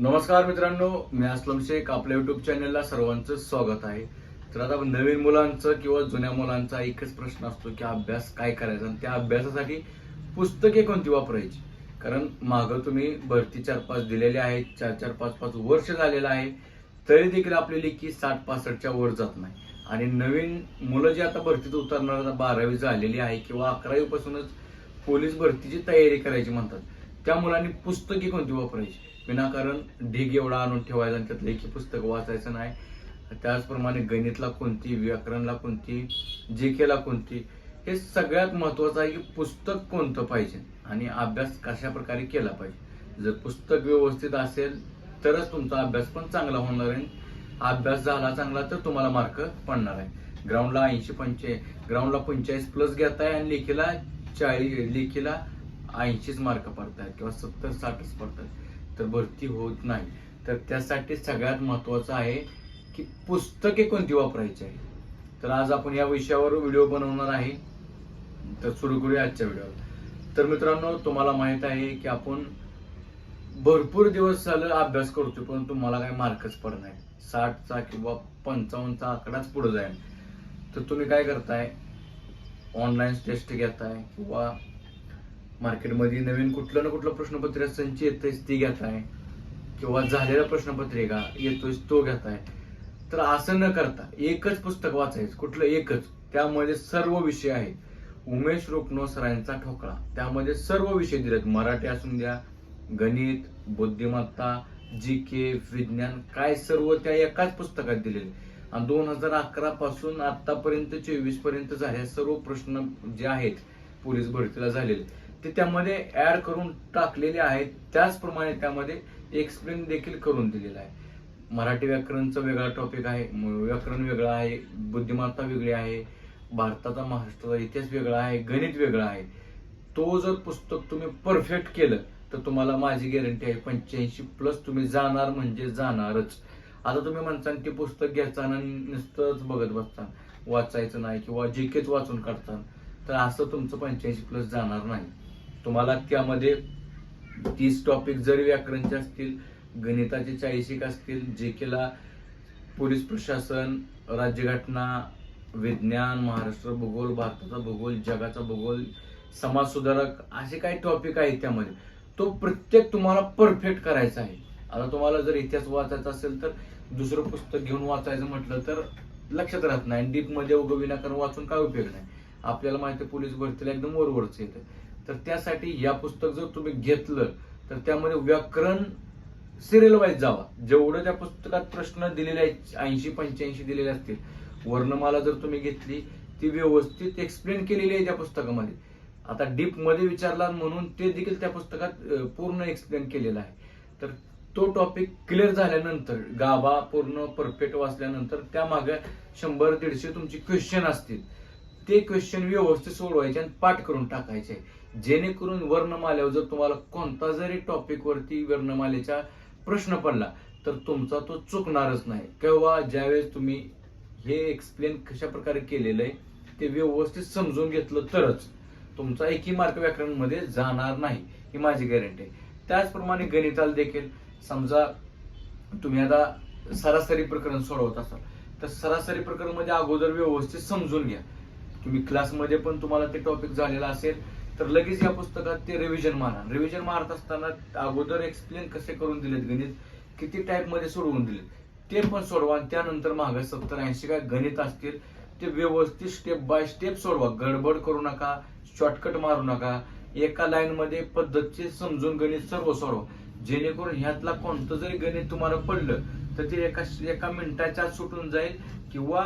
नमस्कार मित्रांनो मी असलम शेख आपल्या युट्यूब चॅनलला सर्वांचं स्वागत आहे. तर आता नवीन मुलांचं किंवा जुन्या मुलांचा एकच प्रश्न असतो की अभ्यास काय करायचा? आणि त्या अभ्यासासाठी पुस्तके कोणती वापरायची? कारण मागं तुम्ही भरती चार पाच दिलेले आहेत चार चार पाच पाच वर्ष झालेलं आहे तरी देखील आपली लेखी साठ पासष्टच्या वर जात नाही. आणि नवीन मुलं जी आता भरतीत उतरणार आता बारावी झालेली आहे किंवा अकरावी पासूनच पोलीस भरतीची तयारी करायची म्हणतात त्या मुलांनी पुस्तके कोणती वापरायची? विनाकारण ढीग एवढा आणून ठेवायचा आणि त्यात लेखी पुस्तक वाचायचं नाही. त्याचप्रमाणे गणितला कोणती व्याकरणला कोणती जे केला कोणती हे सगळ्यात महत्वाचं आहे की पुस्तक कोणतं पाहिजे आणि अभ्यास कशा प्रकारे केला पाहिजे. जर पुस्तक व्यवस्थित असेल तरच तुमचा अभ्यास पण चांगला होणार आहे. अभ्यास झाला चांगला तर तुम्हाला मार्क पडणार आहे. ग्राउंडला ऐंशी पंचे ग्राउंडला पंचेचाळीस प्लस घेताय आणि लेखीला चाळीस लेखीला ऐंशीच मार्क पडतायत किंवा सत्तर साठच पडतात तर भरती होत नाही. तर त्यासाठी सगळ्यात महत्वाचं आहे की पुस्तके कोणती वापरायची आहे? तर आज आपण या विषयावर व्हिडिओ बनवणार आहे. तर सुरू करूया आजच्या व्हिडिओवर. तर मित्रांनो तुम्हाला माहीत आहे की आपण भरपूर दिवस झालं अभ्यास करतोय परंतु मला काही मार्कच पडत नाही. साठचा किंवा पंचावन्नचा आकडाच पुढे जाईल. तर तुम्ही काय करताय? ऑनलाईन टेस्ट घेताय किंवा मार्केटमध्ये नवीन कुठलं ना कुठलं प्रश्नपत्र संच येतंय ती घेताय. किंवा झालेला प्रश्नपत्रिका येतोय तो घेताय. तर असं न करता एकच पुस्तक वाचायचं कुठलं एकच त्यामध्ये सर्व विषय आहेत. उमेश रोकनो सरांचा ठोकळा. त्यामध्ये सर्व विषय दिलेत. मराठी असून द्या गणित बुद्धिमत्ता जी के विज्ञान काय सर्व त्या एकाच पुस्तकात दिलेले. आणि दोन हजार अकरा पासून आतापर्यंत चोवीसपर्यंत झाले सर्व प्रश्न जे आहेत पोलीस भरतीला झालेले. ते त्यामध्ये ऍड करून टाकलेले आहेत. त्याचप्रमाणे त्यामध्ये एक्सप्लेन देखील करून दिलेला आहे. मराठी व्याकरणचं वेगळा टॉपिक आहे. म- व्याकरण वेगळं आहे. बुद्धिमत्ता वेगळी आहे. भारताचा महाराष्ट्राचा इतिहास वेगळा आहे. गणित वेगळा आहे. तो जर पुस्तक तुम्ही परफेक्ट केलं तर तुम्हाला माझी गॅरंटी आहे पंच्याऐंशी प्लस तुम्ही जाणार म्हणजे जाणारच. आता तुम्ही म्हणता ते पुस्तक घ्यायचा आणि नुसतंच बघत बसता वाचायचं नाही किंवा जी केच वाचून काढता तर असं तुमचं पंच्याऐंशी प्लस जाणार नाही. तुम्हाला त्यामध्ये तीस टॉपिक जरी व्याकरणचे असतील गणिताचे चाळीस एक असतील जे केला पोलीस प्रशासन राज्यघटना विज्ञान महाराष्ट्र भूगोल भारताचा भूगोल जगाचा भूगोल समाज सुधारक असे काही टॉपिक आहेत त्यामध्ये. तो प्रत्येक तुम्हाला परफेक्ट करायचा आहे. आता तुम्हाला जर इतिहास वाचायचा असेल तर दुसरं पुस्तक घेऊन वाचायचं म्हटलं तर लक्षात राहत नाही. डीपमध्ये उगं विनाकारण वाचून काय उपयोग नाही. आपल्याला माहिती आहे पोलीस भरतीला एकदम वरवरच येतं. तर त्यासाठी या पुस्तक जर तुम्ही घेतलं तर त्यामध्ये व्याकरण सिरियल वाईज जावा. जेवढं त्या पुस्तकात प्रश्न दिलेले आहेत ऐंशी पंच्याऐंशी दिलेले असतील वर्णमाला जर तुम्ही घेतली ती व्यवस्थित एक्सप्लेन केलेली आहे त्या पुस्तकामध्ये. आता डीपमध्ये विचारला म्हणून ते देखील त्या पुस्तकात पूर्ण एक्सप्लेन केलेलं आहे. तर तो टॉपिक क्लिअर झाल्यानंतर गाभा पूर्ण परफेक्ट वाचल्यानंतर त्या मागे शंभर दीडशे तुमची क्वेश्चन असतील. ते क्वेश्चन व्यवस्थित सोडवायचे आणि पाठ करून टाकायचे. जेणेकरून वर्णमाल्यावर जर तुम्हाला कोणता जरी टॉपिक वरती वर्णमालेचा प्रश्न पडला तर तुमचा तो चुकणारच नाही. किंवा ज्यावेळेस तुम्ही हे एक्सप्लेन कशा प्रकारे केलेलं आहे ते व्यवस्थित समजून घेतलं तरच तुमचा एकही मार्क व्याकरणमध्ये जाणार नाही ही माझी गॅरंटी आहे. त्याचप्रमाणे गणिताला देखील समजा तुम्ही आता सरासरी प्रकरण सोडवत असाल तर सरासरी प्रकरणमध्ये अगोदर व्यवस्थित समजून घ्या. तुम्ही क्लासमध्ये पण तुम्हाला ते टॉपिक झालेला असेल तर लगेच या पुस्तकात ते रिव्हिजन मारा. रिव्हिजन मारत असताना अगोदर एक्सप्लेन कसे करून दिलेत गणित? किती टाईपमध्ये सोडवून दिलेत? ते पण सोडवा त्यानंतर मागे सत्तर ऐंशी काय गणित असतील ते व्यवस्थित स्टेप बाय स्टेप सोडवा. गडबड करू नका शॉर्टकट मारू नका. एका लाईन मध्ये पद्धतचे समजून गणित सर्व सोडवा. जेणेकरून ह्यातला कोणतं जरी गणित तुम्हाला पडलं तर ते एका एका मिनिटाच्या आत सुटून जाईल किंवा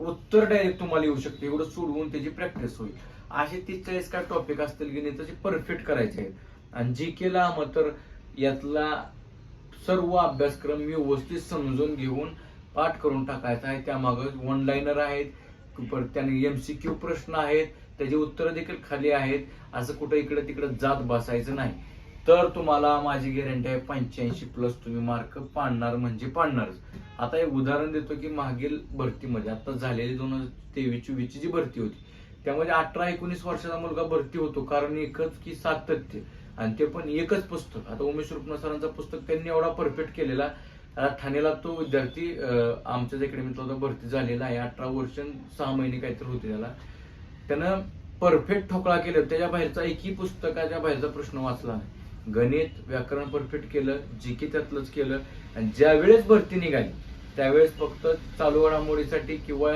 उत्तर डायरेक्ट तुम्हाला येऊ शकते. एवढं सोडवून त्याची प्रॅक्टिस होईल. असे तीस चाळीस काय टॉपिक असतील की नाही तसे परफेक्ट करायचे आहेत. आणि जी केला मग तर यातला सर्व अभ्यासक्रम व्यवस्थित समजून घेऊन पाठ करून टाकायचा आहे. त्यामागं वन लाईनर आहेत परत त्याने एम सी क्यू प्रश्न आहेत त्याची उत्तरं देखील खाली आहेत. असं कुठं इकडं तिकडं जात बसायचं नाही. तर तुम्हाला माझी गॅरंटी आहे पंच्याऐंशी प्लस तुम्ही मार्क पाडणार म्हणजे पाडणारच. आता एक उदाहरण देतो की मागील भरतीमध्ये आता झालेली दोन हजार तेवीस चोवीसची जी भरती होती त्यामध्ये अठरा एकोणीस वर्षाचा मुलगा भरती होतो कारण एकच की सातत्य आणि ते पण एकच पुस्तक. आता उमेश रुपना सरांचं पुस्तक त्यांनी एवढा परफेक्ट केलेला. ठाणेला ठाण्याला तो विद्यार्थी आमच्या इकडे अकॅडमीतला होता भरती झालेला आहे. अठरा वर्ष सहा महिने काहीतरी होते त्याला. त्यानं परफेक्ट ठोकळा केलं त्याच्या बाहेरचा एकही पुस्तकाच्या बाहेरचा प्रश्न वाचला नाही. गणित व्याकरण परफेक्ट केलं जी के त्यातलंच केलं आणि ज्या वेळेस भरती निघाली त्यावेळेस फक्त चालू घडामोडीसाठी किंवा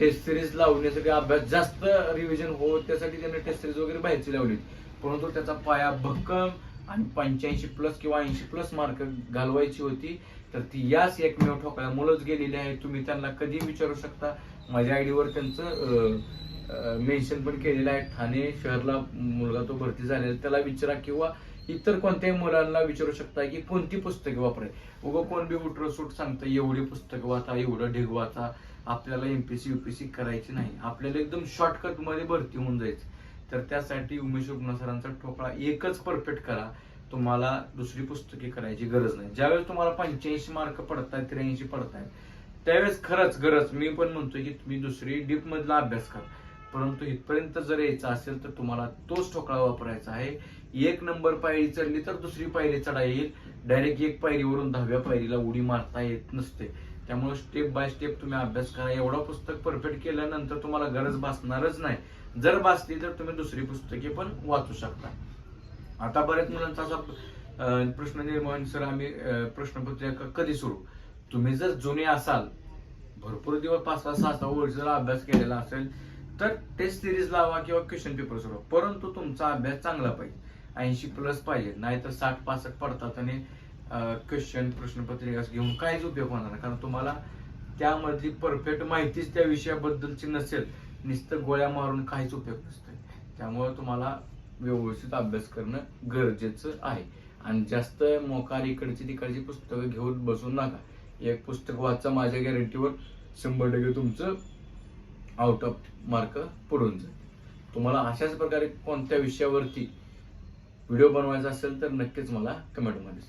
टेस्ट सिरीज लावण्यासाठी अभ्यास जास्त रिव्हिजन हो त्यासाठी त्यांनी टेस्ट सिरीज वगैरे बाहेरची लावली परंतु त्याचा पाया भक्कम आणि पंच्याऐंशी प्लस किंवा ऐंशी प्लस मार्क घालवायची होती तर ती याच एकमेव ठोकळ्यामुळेच गेलेली आहे तुम्ही त्यांना कधी विचारू शकता. माझ्या आयडीवर त्यांचं मेन्शन पण केलेलं आहे. ठाणे शहरला मुलगा तो भरती झालेला त्याला विचारा किंवा इतर कोणत्याही मुलांना विचारू शकता की कोणती पुस्तके वापराय उगं कोण बी उठर सूट सांगतं एवढी पुस्तकं वाचा एवढं ढिग वाचा. आपल्याला एमपीसी युपीसी करायची नाही. आपल्याला एकदम शॉर्टकटमध्ये भरती होऊन जायचं. तर त्यासाठी उमेश रुग्ण सरांचा ठोकळा एकच परफेक्ट करा. तुम्हाला दुसरी पुस्तके करायची गरज नाही. ज्यावेळेस तुम्हाला पंच्याऐंशी मार्क पडतायत त्र्याऐंशी पडतायत त्यावेळेस खरंच गरज मी पण म्हणतोय की तुम्ही दुसरी डीप मधला अभ्यास करा. परंतु इथपर्यंत जर यायचं असेल तर तुम्हाला तोच ठोकळा वापरायचा आहे. एक नंबर पायरी चढली तर दुसरी पायरी चढा येईल. डायरेक्ट एक पायरीवरून दहाव्या पायरीला उडी मारता येत नसते. त्यामुळे स्टेप बाय स्टेप तुम्ही अभ्यास करा. एवढं पुस्तक परफेक्ट केल्यानंतर तुम्हाला गरज भासणारच नाही. जर भासली तर तुम्ही दुसरी पुस्तके पण वाचू शकता. आता बऱ्याच मुलांचा असा प्रश्न निर्माण सर आम्ही प्रश्नपत्रिका कधी सुरू? तुम्ही जर जुने असाल भरपूर दिवस पाच सहा सहा सहा वर्ष जर अभ्यास केलेला असेल तर टेस्ट सिरीज लावा किंवा क्वेश्चन पेपर सोडवा. परंतु तुमचा अभ्यास चांगला पाहिजे. ऐंशी प्लस पाहिजे. नाहीतर साठ पासष्ट पडतात आणि क्वेश्चन प्रश्नपत्रिका घेऊन काहीच उपयोग होणार नाही. कारण तुम्हाला त्यामधली परफेक्ट माहितीच त्या विषयाबद्दलची नसेल. नुसतं गोळ्या मारून काहीच उपयोग नसतो त्यामुळे तुम्हाला व्यवस्थित अभ्यास करणं गरजेचं आहे. आणि जास्त मोकार इकडची तिकडची पुस्तकं घेऊन बसू नका. एक पुस्तक वाचा माझ्या गॅरंटीवर शंभर टक्के तुमचं आउट ऑफ मार्क पडून जाईल तुम्हाला अशाच प्रकारे कोणत्या विषयावरती व्हिडिओ बनवायचा असेल तर नक्कीच मला कमेंटमध्ये